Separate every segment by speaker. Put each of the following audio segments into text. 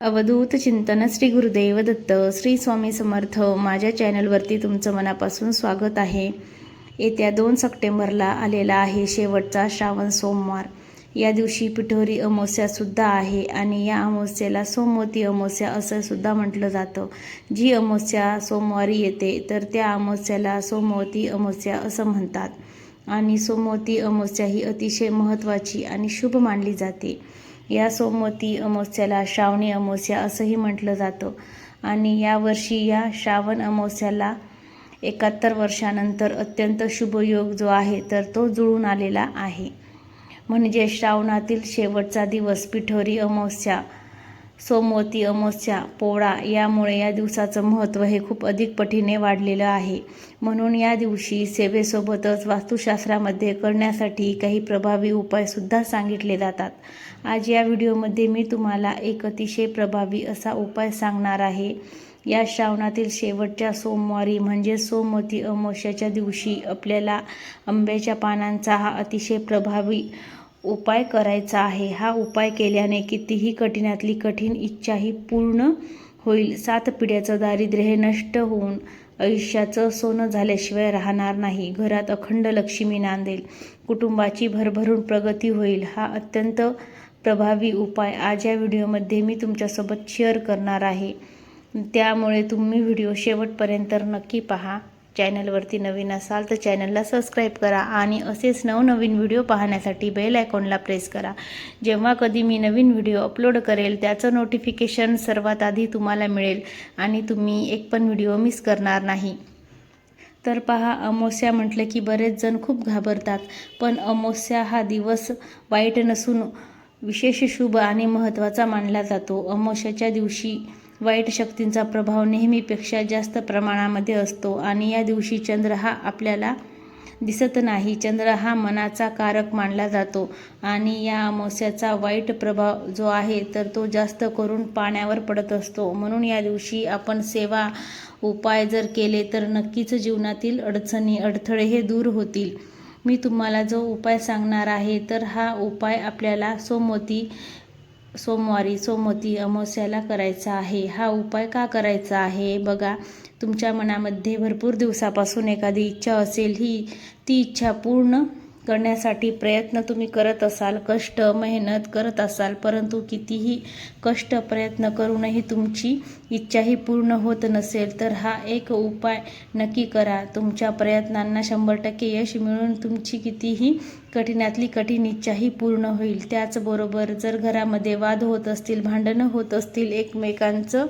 Speaker 1: अवधूत चिंतन श्री गुरुदेव दत्त श्री स्वामी समर्थ माझ्या चॅनलवरती तुमचं मनापासून स्वागत आहे. येत्या दोन सप्टेंबरला आलेला आहे शेवटचा श्रावण सोमवार. या दिवशी पिठोरी अमावस्यासुद्धा आहे आणि या अमावस्येला सोमवती अमावस्या असं सुद्धा म्हटलं जातं. जी अमावस्या सोमवारी येते तर त्या अमावस्याला सोमवती अमावस्या असं म्हणतात. आणि सोमवती अमावस्या ही अतिशय महत्त्वाची आणि शुभ मानली जाते. या सोमवती अमावस्याला श्रावणी अमावस्या असंही म्हटलं जातं. आणि यावर्षी या श्रावण अमावस्याला एकाहत्तर वर्षानंतर अत्यंत शुभ योग जो आहे तर तो जुळून आलेला आहे. म्हणजे श्रावणातील शेवटचा दिवस पिठोरी अमावस्या. सोमवती अमावस्या पोळा यामुळे या दिवसाचं महत्त्व हे खूप अधिक पटीने वाढलेलं आहे. म्हणून या दिवशी सेवेसोबतच वास्तुशास्त्रामध्ये करण्यासाठी काही प्रभावी उपायसुद्धा सांगितले जातात. आज या व्हिडिओमध्ये मी तुम्हाला एक अतिशय प्रभावी असा उपाय सांगणार आहे. या श्रावणातील शेवटच्या सोमवारी म्हणजे सोमवती अमावस्याच्या दिवशी आपल्याला आंब्याच्या पानांचा हा अतिशय प्रभावी उपाय करायचा आहे. हा उपाय केल्याने कितीही कठीणातली कठीण इच्छाही पूर्ण होईल. सात पिढ्याचं दारिद्र्य हे नष्ट होऊन आयुष्याचं सोनं झाल्याशिवाय राहणार नाही. घरात अखंड लक्ष्मी नांदेल. कुटुंबाची भरभरून प्रगती होईल. हा अत्यंत प्रभावी उपाय आज या व्हिडिओमध्ये मी तुमच्यासोबत शेअर करणार आहे. त्यामुळे तुम्ही व्हिडिओ शेवटपर्यंत नक्की पहा. चॅनलवरती नवीन असाल तर चॅनलला सबस्क्राईब करा आणि असेच नवनवीन व्हिडिओ पाहण्यासाठी बेल आयकॉनला प्रेस करा. जेव्हा कधी मी नवीन व्हिडिओ अपलोड करेल त्याचं नोटिफिकेशन सर्वात आधी तुम्हाला मिळेल आणि तुम्ही एक पण व्हिडिओ मिस करणार नाही. तर पहा अमावस्या म्हटलं की बरेच जण खूप घाबरतात पण अमावस्या हा दिवस वाईट नसून विशेष शुभ आणि महत्त्वाचा मानला जातो. अमावस्याच्या दिवशी वाईट शक्तींचा प्रभाव नेहमीपेक्षा जास्त प्रमाणामध्ये असतो आणि या दिवशी चंद्र हा आपल्याला दिसत नाही. चंद्र हा मनाचा कारक मानला जातो आणि या अमावस्याचा वाईट प्रभाव जो आहे तर तो जास्त करून पाण्यावर पडत असतो. म्हणून या दिवशी आपण सेवा उपाय जर केले तर नक्कीच जीवनातील अडचणी अडथळे हे दूर होतील. मी तुम्हाला जो उपाय सांगणार आहे तर हा उपाय आपल्याला सोमवती सोमवारी सोमवती अमावस्याला करायचा आहे. हा उपाय का करायचा आहे? बघा तुमच्या मनामध्ये भरपूर दिवसापासून एखादी इच्छा असेल ही ती इच्छा पूर्ण करण्यासाठी प्रयत्न तुम्ही करत असाल कष्ट मेहनत करत असाल परंतु कितीही कष्ट प्रयत्न करूनही तुमची इच्छाही पूर्ण होत नसेल तर हा एक उपाय नक्की करा. तुमच्या प्रयत्नांना शंभर टक्के यश मिळून तुमची कितीही कठीणातली कठीण इच्छाही पूर्ण होईल. त्याचबरोबर जर घरामध्ये वाद होत असतील भांडणं होत असतील एकमेकांचं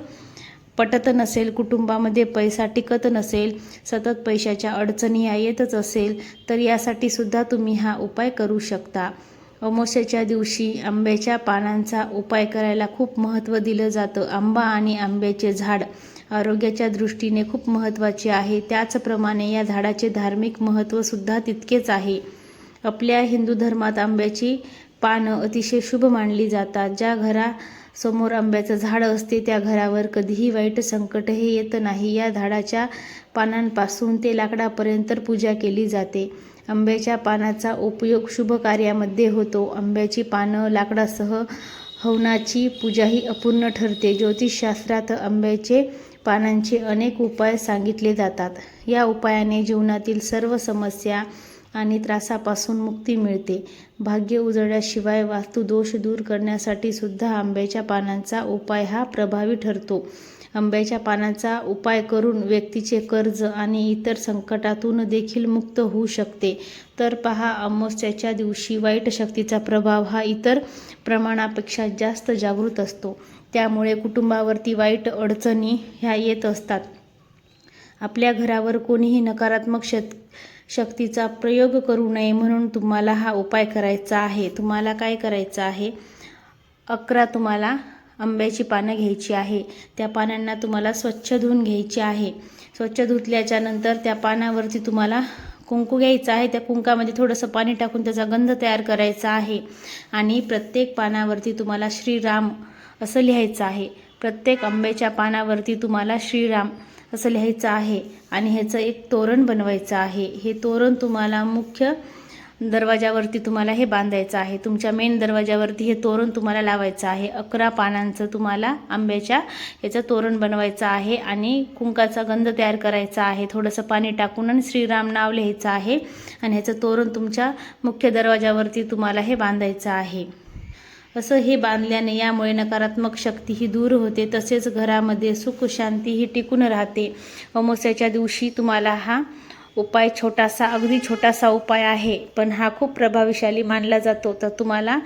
Speaker 1: पटत नसेल कुटुंबामध्ये पैसा टिकत नसेल सतत पैशाच्या अडचणी या येतच असेल तर यासाठी सुद्धा तुम्ही हा उपाय करू शकता. अमावस्याच्या दिवशी आंब्याच्या पानांचा उपाय करायला खूप महत्त्व दिलं जातं. आंबा आणि आंब्याचे झाड आरोग्याच्या दृष्टीने खूप महत्त्वाचे आहे. त्याचप्रमाणे या झाडाचे धार्मिक महत्त्वसुद्धा तितकेच आहे. आपल्या हिंदू धर्मात आंब्याची पानं अतिशय शुभ मानली जातात. ज्या घरा समोर आंब्याचं झाड असते त्या घरावर कधीही वाईट संकट हे येत नाही. या झाडाच्या पानांपासून ते लाकडापर्यंत पूजा केली जाते. आंब्याच्या पानाचा उपयोग शुभ कार्यामध्ये होतो. आंब्याची पानं लाकडासह हवनाची पूजाही अपूर्ण ठरते. ज्योतिषशास्त्रात आंब्याचे पानांचे अनेक उपाय सांगितले जातात. या उपायाने जीवनातील सर्व समस्या आणि त्रासापासून मुक्ती मिळते. भाग्य उजळल्याशिवाय वास्तुदोष दूर करण्यासाठी सुद्धा आंब्याच्या पानांचा उपाय हा प्रभावी ठरतो. आंब्याच्या पानांचा उपाय करून व्यक्तीचे कर्ज आणि इतर संकटातून देखील मुक्त होऊ शकते. तर पहा अमावस्याच्या दिवशी वाईट शक्तीचा प्रभाव हा इतर प्रमाणापेक्षा जास्त जागृत असतो. त्यामुळे कुटुंबावरती वाईट अडचणी ह्या येत असतात. आपल्या घरावर कोणीही नकारात्मक शत शक्तीचा प्रयोग करू नये म्हणून तुम्हाला हा उपाय करायचा आहे. तुम्हाला काय करायचं आहे? अकरा तुम्हाला आंब्याची पानं घ्यायची आहे. त्या पानांना तुम्हाला स्वच्छ धुवून घ्यायची आहे. स्वच्छ धुतल्याच्या नंतर त्या पानावरती तुम्हाला कुंकू घ्यायचा आहे. त्या कुंकामध्ये थोडंसं पाणी टाकून त्याचा गंध तयार करायचा आहे. आणि प्रत्येक पानावरती तुम्हाला श्रीराम असं लिहायचं आहे. प्रत्येक आंब्याच्या पानावरती तुम्हाला श्रीराम असं लिहायचं आहे. आणि ह्याचं एक तोरण बनवायचं आहे. हे तोरण तुम्हाला मुख्य दरवाजावरती तुम्हाला हे बांधायचं आहे. तुमच्या मेन दरवाजावरती हे तोरण तुम्हाला लावायचं आहे. अकरा पानांचं तुम्हाला आंब्याच्या याचं तोरण बनवायचं आहे. आणि कुंकाचा गंध तयार करायचा आहे. थोडंसं पाणी टाकून आणि श्रीराम नाव लिहायचं आहे. आणि ह्याचं तोरण तुमच्या मुख्य दरवाजावरती तुम्हाला हे बांधायचं आहे. असं हे बांधल्याने यामुळे नकारात्मक शक्ती ही दूर होते. तसेच घरामध्ये सुख शांती ही टिकून राहते. अमावस्याच्या दिवशी तुम्हाला हा उपाय छोटासा अगदी छोटासा उपाय आहे. पण हा खूप प्रभावशाली मानला जातो. तर तुम्हाला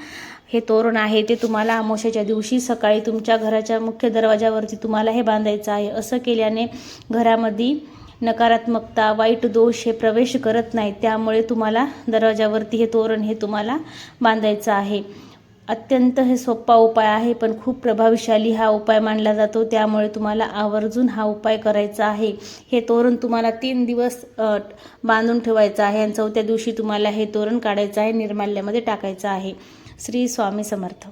Speaker 1: हे तोरण आहे ते तुम्हाला अमावस्याच्या दिवशी सकाळी तुमच्या घराच्या मुख्य दरवाजावरती तुम्हाला हे बांधायचं आहे. असं केल्याने घरामध्ये नकारात्मकता वाईट दोष हे प्रवेश करत नाहीत. त्यामुळे तुम्हाला दरवाजावरती हे तोरण हे तुम्हाला बांधायचं आहे. अत्यंत हे सोपा उपाय आहे पण खूप प्रभावशाली हा उपाय मानला जातो. त्यामुळे तुम्हाला आवर्जून हा उपाय करायचा आहे. हे तोरण तुम्हाला तीन दिवस बांधून ठेवायचं आहे आणि चौथ्या दिवशी तुम्हाला हे तोरण काढायचं आहे निर्माल्यामध्ये टाकायचं आहे. श्री स्वामी समर्थ.